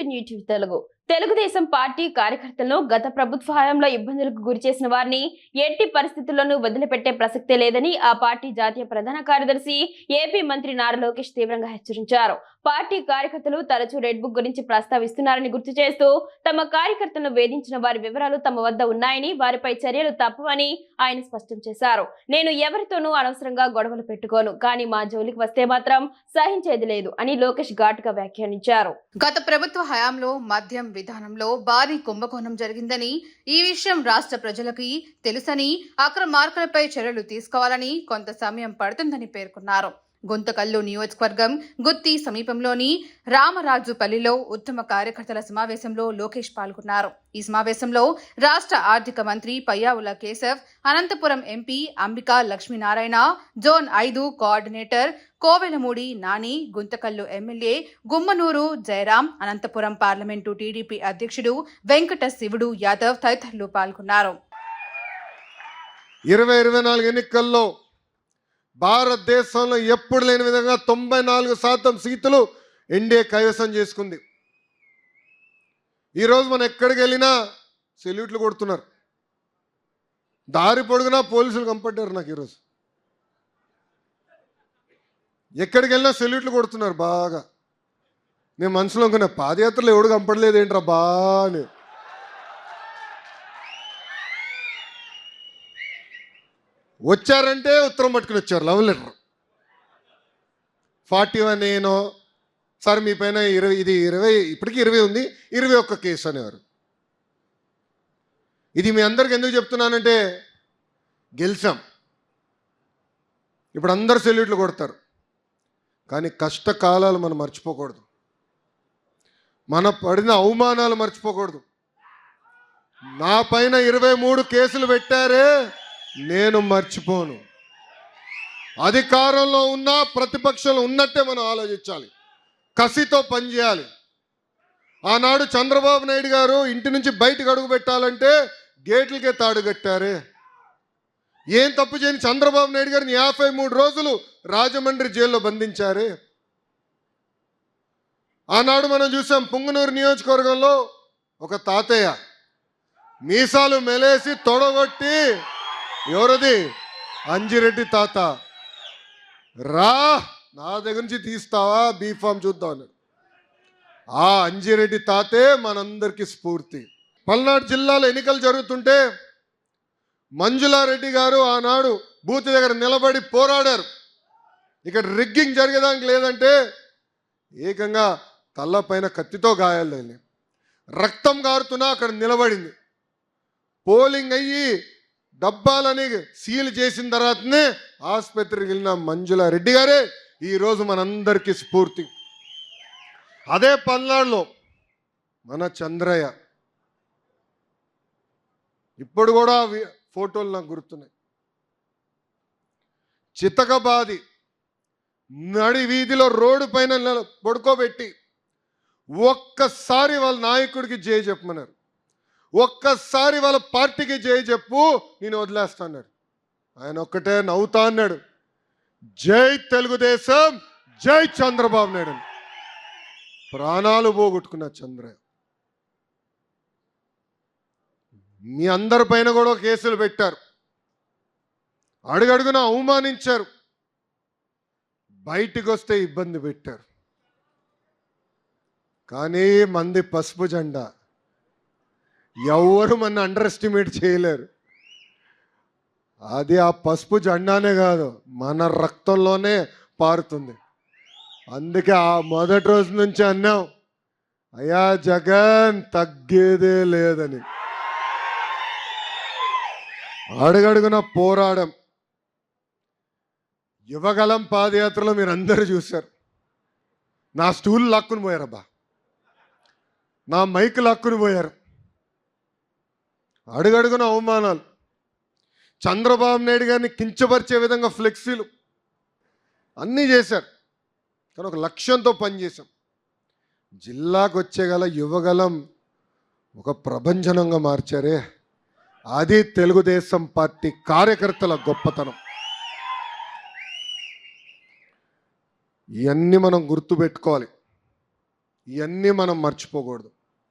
To news Telugu Telugu Desam party కార్యకర్తలను గత ప్రభుత్వ హయాంలో ఇబ్బందులకు గురి చేసిన వారిని ఎట్టి పరిస్థితుల్లోనూ వదిలిపెట్టే ప్రసక్తే లేదని ఆ పార్టీ జాతీయ ప్రధాన కార్యదర్శి ఏపీ మంత్రి నారా లోకేష్ తీవ్రంగా హెచ్చరించారు. పార్టీ కార్యకర్తలు తరచూ రెడ్ బుక్ గురించి ప్రస్తావిస్తున్నారని గుర్తు చేస్తూ తమ కార్యకర్తలను వేధించిన వారి వివరాలు తమ వద్ద ఉన్నాయని వారిపై చర్యలు తప్పవని ఆయన స్పష్టం చేశారు. నేను ఎవరితోనూ అనవసరంగా గొడవలు పెట్టుకోను కానీ మా జోలికి వస్తే మాత్రం సహించేది లేదు అని లోకేష్ ఘాటుగా వ్యాఖ్యానించారు. గత ప్రభుత్వ హయాంలో మద్యం విధానంలో భారీ కుంభకోణం జరిగిందని ఈ విషయం రాష్ట్ర ప్రజలకి తెలుసని అక్రమార్కులపై చర్యలు తీసుకోవాలని కొంత సమయం పడుతుందని పేర్కొన్నారు. గుంతకల్లు నియోజకవర్గం గుత్తి సమీపంలోని రామరాజుపల్లిలో ఉత్తమ కార్యకర్తల సమావేశంలో లోకేష్ పాల్గొన్నారు. ఈ సమావేశంలో రాష్ట్ర ఆర్థిక మంత్రి పయ్యావుల కేశవ్ అనంతపురం ఎంపీ అంబికా లక్ష్మీనారాయణ జోన్ ఐదు coordinator Kovelamudi Nani Guntakal MLA Gummanur Jayaram Anantapur parliament TDP అధ్యక్షుడు వెంకట శివుడు యాదవ్ తదితరులు పాల్గొన్నారు. ఇరవై ఇరవై నాలుగు ఎన్నికల్లో భారతదేశంలో ఎప్పుడు లేని విధంగా తొంభై నాలుగు శాతం సీట్లు ఎన్డీఏ కైవసం చేసుకుంది. ఈరోజు మనం ఎక్కడికి వెళ్ళినా సెల్యూట్లు కొడుతున్నారు. దారి పొడుగునా పోలీసులు కంపట్టారు నాకు ఈరోజు ఎక్కడికి వెళ్ళినా సెల్యూట్లు కొడుతున్నారు బాగా. నేను మనసులో అనుకున్నా పాదయాత్రలో ఎవడు కంపడలేదు ఏంట్రా బా అని. వచ్చారంటే ఉత్తరం పట్టుకుని వచ్చారు లవ్ లెటర్. ఫార్టీ వన్ ఏనో సార్ మీ పైన ఇరవై ఇది ఇరవై ఇప్పటికీ ఇరవై ఉంది ఇరవై ఒక్క కేసు అనేవారు. ఇది మీ అందరికి ఎందుకు చెప్తున్నానంటే గెలిచాం. ఇప్పుడు అందరు సెల్యూట్లు కొడతారు. కానీ కష్టకాలాలు మనం మర్చిపోకూడదు. మన పడిన అవమానాలు మర్చిపోకూడదు. నా పైన ఇరవై మూడు కేసులు పెట్టారే నేను మర్చిపోను. అధికారంలో ఉన్నా ప్రతిపక్షంలో ఉన్నట్టే మనం ఆలోచించాలి. కసితో పనిచేయాలి ఆనాడు చంద్రబాబు నాయుడు గారు ఇంటి నుంచి బయటకు అడుగు పెట్టాలంటే గేట్లకే తాడు కట్టారే. ఏం తప్పు చేయని చంద్రబాబు నాయుడు గారిని యాభై మూడు రోజులు రాజమండ్రి జైల్లో బంధించారే. ఆనాడు మనం చూసాం పుంగనూరు నియోజకవర్గంలో ఒక తాతయ్య మీసాలు మెలేసి తొడగొట్టి ఎవరది? అంజిరెడ్డి తాత. రా నా దగ్గర నుంచి తీస్తావా? బీఫామ్ చూద్దాం అన్నాడు. ఆ అంజిరెడ్డి తాతే మనందరికీ స్ఫూర్తి. పల్నాడు జిల్లాలో ఎన్నికలు జరుగుతుంటే మంజులారెడ్డి గారు ఆనాడు బూత్ దగ్గర నిలబడి పోరాడారు. ఇక్కడ రిగ్గింగ్ జరిగేదానికి లేదంటే ఏకంగా తల్ల పైన కత్తితో గాయాలు రక్తం గారుతున్నా అక్కడ నిలబడింది. పోలింగ్ అయ్యి డబ్బాలని సీల్ చేసిన తర్వాతనే ఆసుపత్రికి వెళ్ళిన మంజుల రెడ్డి గారే ఈరోజు మనందరికీ స్ఫూర్తి. అదే పల్నాడులో మన చంద్రయ్య. ఇప్పుడు కూడా అవి ఫోటోలు నాకు గుర్తున్నాయి. చితకబాది నడి వీధిలో రోడ్డు పైన పడుకోబెట్టి ఒక్కసారి వాళ్ళ నాయకుడికి జయ చెప్పమన్నారు. ఒక్కసారి వాళ్ళ పార్టీకి జై చెప్పు నేను వదిలేస్తా అన్నాడు. ఆయన ఒక్కటే నవ్వుతా అన్నాడు. జై తెలుగుదేశం జై చంద్రబాబు నాయుడు ప్రాణాలు పోగొట్టుకున్న చంద్రయ్య మీ అందరి పైన కూడా కేసులు పెట్టారు. అడుగడుగున అవమానించారు. బయటికి వస్తే ఇబ్బంది పెట్టారు. కానీ మంది పసుపు జెండా ఎవరు మన అండర్ ఎస్టిమేట్ చేయలేరు. అది ఆ పసుపు జెండానే కాదు మన రక్తంలోనే పారుతుంది. అందుకే ఆ మొదటి రోజు నుంచి అన్నాం అయ్యా జగన్ తగ్గేదే లేదని. అడుగడుగున పోరాడం. యువగలం పాదయాత్రలో మీరు అందరూ చూశారు. నా స్టూల్ లాక్కుని పోయారబ్బా. నా మైక్ లాక్కుని పోయారు. అడుగడుగున అవమానాలు. చంద్రబాబు నాయుడు గారిని కించపరిచే విధంగా ఫ్లెక్సీలు అన్నీ చేశారు. కానీ ఒక లక్ష్యంతో పనిచేశాం జిల్లాకు వచ్చేగల యువగలం ఒక ప్రభంజనంగా మార్చారే. అది తెలుగుదేశం పార్టీ కార్యకర్తల గొప్పతనం. ఇవన్నీ మనం గుర్తుపెట్టుకోవాలి. ఇవన్నీ మనం మర్చిపోకూడదు.